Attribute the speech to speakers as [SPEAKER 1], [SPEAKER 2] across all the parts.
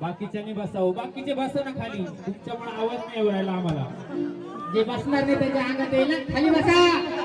[SPEAKER 1] बाकीच्याने बसावं. बाकीचे बसा ना खाली. तुमच्यामुळे आवाज नाही राहिला आम्हाला.
[SPEAKER 2] जे बसणार नाही त्याच्या अंगात येईल खाली बसा.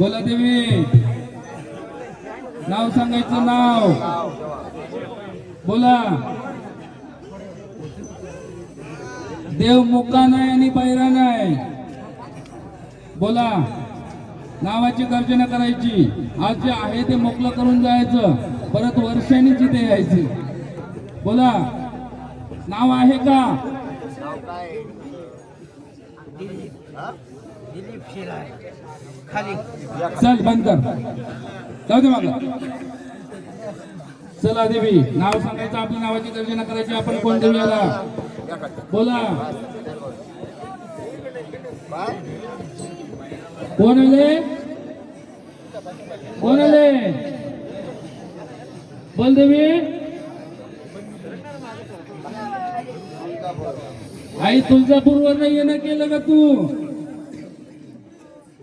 [SPEAKER 3] बोला देवी. नाव सांगायचं नाव. बोला. देव मुक्का नाही आणि बैरा नाही. बोला. नावाची गर्जना करायची. आज जे आहे ते मोकलं करून जायचं. परत वर्षांनी जिथे यायचे. बोला. नाव आहे का? चल बंद कर. जाऊ दे मागं. चला देवी नाव सांगायचं आपल्या नावाची गर्जना करायची आपण कोण देऊयाला बोला. कोण आले? कोण आले? बोल देवी. आई तुळजापूरवर येणं केलं का तू?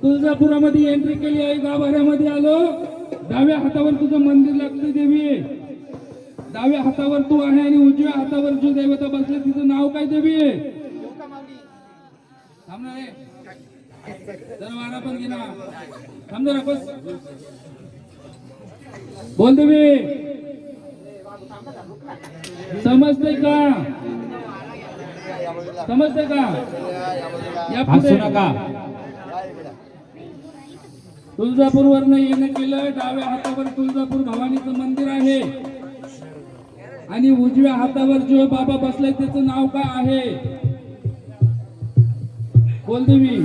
[SPEAKER 3] तुळजापुरामध्ये एंट्री केली आई गाभाऱ्यामध्ये आलो. डाव्या हातावर तुझं मंदिर लागतं देवी. डाव्या हातावर तू आहे आणि उजव्या हातावर जो देवता बसले तिचं नाव काय देवी? थांब ना रे. जरा वारा पण घे ना. थांब जरा बस. बोल देवी. समजतंय का? समजतंय का? या पुढे.
[SPEAKER 1] नका.
[SPEAKER 3] तुळजापूरवरनं येणं केलं डाव्या हातावर तुळजापूर भवानीचं मंदिर आहे आणि उजव्या हातावर जो बाबा बसलाय त्याचं नाव काय आहे बोल देवी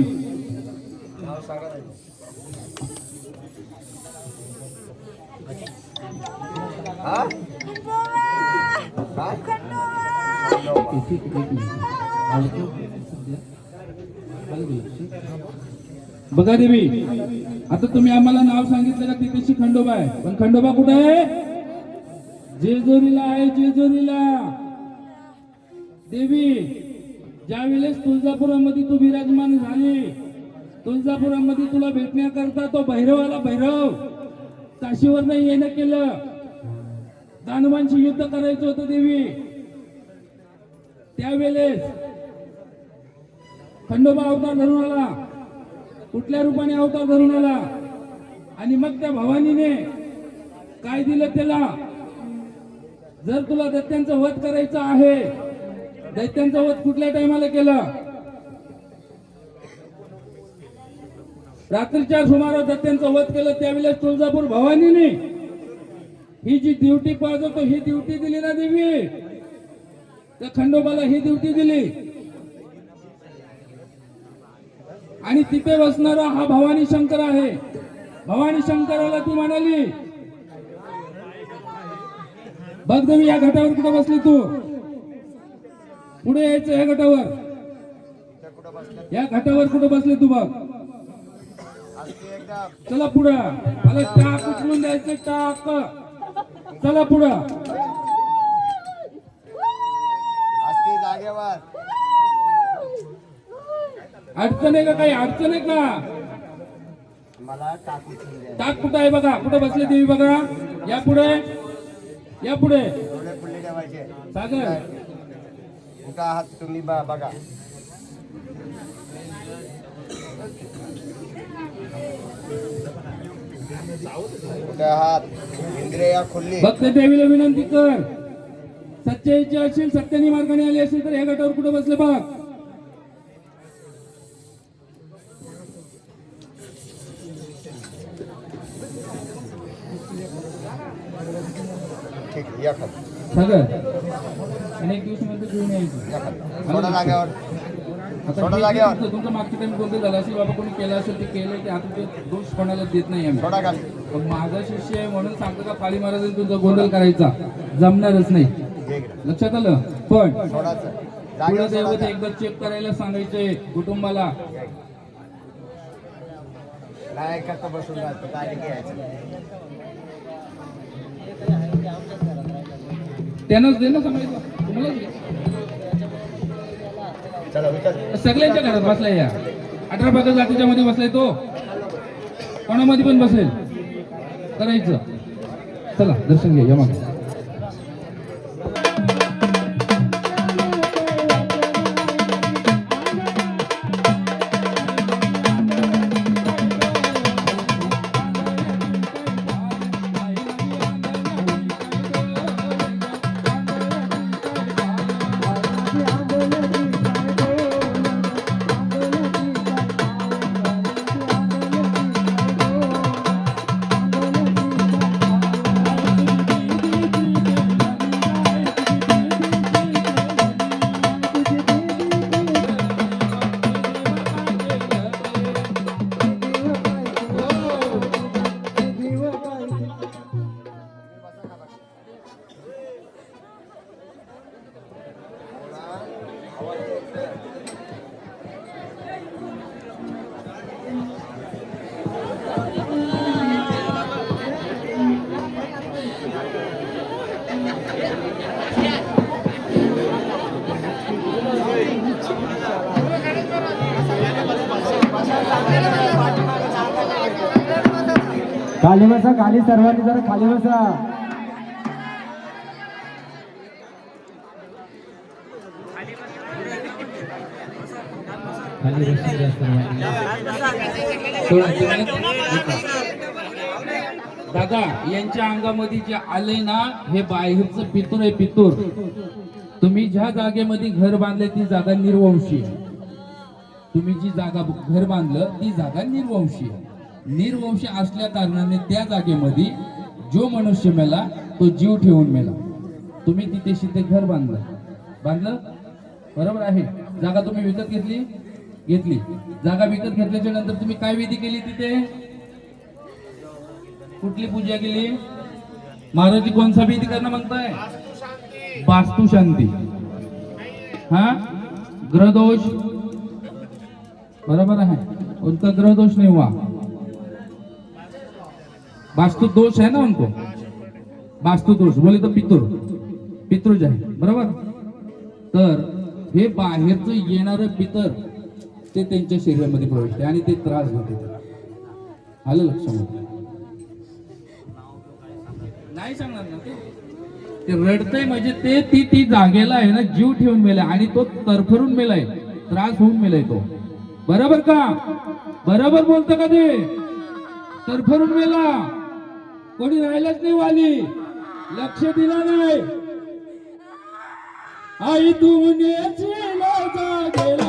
[SPEAKER 3] बघा देवी आता तुम्ही आम्हाला नाव सांगितलं का तिथेशी खंडोबा आहे? पण खंडोबा कुठे आहे? जेजुरीला आहे जेजुरीला. देवी ज्या वेळेस तुळजापुरामध्ये तू विराजमान झाली तुळजापुरामध्ये तुला भेटण्याकरता तो भैरवाला भैरव काशीवर नाही येणं केलं. दानवांशी युद्ध करायचं होतं देवी. त्यावेळेस खंडोबा अवतार धरून आला. कुठल्या रूपाने अवतार धरून आला? आणि मग त्या भवानीने काय दिलं त्याला? जर तुला दैत्यांचा वध करायचा आहे दैत्यांचा वध कुठल्या टायमाला केला? रात्रीच्या सुमारास दत्त्यांचा वध केलं त्यावेळेस तुळजापूर भवानीने. ही जी ड्युटी पाहतो ही ड्युटी दिली ना देवी? त्या खंडोबाला ही ड्युटी दिली. आणि तिथे बसणारा हा भवानी शंकर आहे. भवानी शंकराला ती म्हणाली बघ देवी या गटावर कुठं बसली तू? पुढे यायचं या गटावर या घटावर कुठं बसले तू बघ. चला पुढं. मला टाक उचलून द्यायचं टाक. चला पुढं.
[SPEAKER 4] जागेवर.
[SPEAKER 3] अडचण आहे का काही? अडचण आहे का? टाक कुठं आहे बघा? कुठं बसले देवी बघा? या पुढे. या पुढे. सागर.
[SPEAKER 4] कुठं आहात तुम्ही बघा. कुठे आहात इंद्रिया खुल्ली.
[SPEAKER 3] भक्त देवीला विनंती कर. सत्याची असेल सत्यानी मार्गाने आली असेल तर या गटावर कुठे बसले बघ
[SPEAKER 4] ठीक आहे या
[SPEAKER 3] आणि एक दिवसमध्ये घेऊन यायचं
[SPEAKER 4] सोडा जागेवर.
[SPEAKER 3] हे
[SPEAKER 4] जागेवर.
[SPEAKER 3] तुमचं- तुमचं मागच्या टाइम कोणतं झालं? असेल बाबा कोणी केलं असेल ते केलं की आता ते दोष कोणाला देत नाही आम्ही.
[SPEAKER 4] खाली.
[SPEAKER 3] पण माझा शिष्य आहे म्हणून सांगतो का काळी महाराजांनी तुझा गोंधळ करायचा. जमणारच नाही. लक्षात आलं? पण
[SPEAKER 4] सोडाचं
[SPEAKER 3] पुढे
[SPEAKER 4] जागेवर
[SPEAKER 3] दैवत
[SPEAKER 4] सोडायचं.
[SPEAKER 3] एकदा चेक करायला सांगायचंय कुटुंबाला.
[SPEAKER 4] नाही बसून काय घ्यायचं?
[SPEAKER 3] त्यानंच दे ना सांगायचं सगळ्यांच्या घरात बसलाय या. अठरा पाच जातीच्या मध्ये बसलाय तो. कोणामध्ये पण बसेल. करायचं. चला दर्शन घ्या या मागे.
[SPEAKER 2] खाली बसा खाली सर्वांनी जरा खाली बसा खाली बसून सर्वांनी.
[SPEAKER 3] दादा यांच्या अंगामध्ये जे आले ना हे बाहेरचं पितूर आहे पितूर तुम्ही ज्या जागेमध्ये घर बांधले ती जागा निर्वंशी आहे. तुम्ही जी जागा घर बांधलं ती जागा निर्वंशी आहे. निर्वंश असल्या कारणाने त्या जागेमध्ये जो मनुष्य मेला तो जीव ठेवून मेला. तुम्ही तिथे शिथे घर बांधलं. बांधलं? बरोबर आहे. जागा तुम्ही विकत घेतली? घेतली. जागा विकत घेतल्याच्या नंतर तुम्ही काय विधी केली तिथे? कुठली पूजा केली? महाराजी कोणसा विधी करणं म्हणताय? वास्तू शांती हा? ग्रहदोष? बरोबर आहे. उनका ग्रहदोष नाही नहीं हुआ वास्तु दोष है ना उनको? वास्तु दोष. बोले तो पितृ पितृज आहे बरोबर? तर हे बाहेरचं येणारं पितर ते त्यांच्या शरीरामध्ये प्रवेशते आणि ते त्रास होते आलं लक्षामध्ये नाही सांगणार ना ते. ते म्हणजे ते ती ती जागेला आहे ना जीव ठेवून मेलाय आणि तो तरफरून मेलाय. त्रास होऊन मेलाय तो. बरोबर का? बरोबर बोलतो का ते? तरफरून मेला. कोणी राहिलंच नाही वाली. लक्ष दिला नाही. आई तू नेचला गेला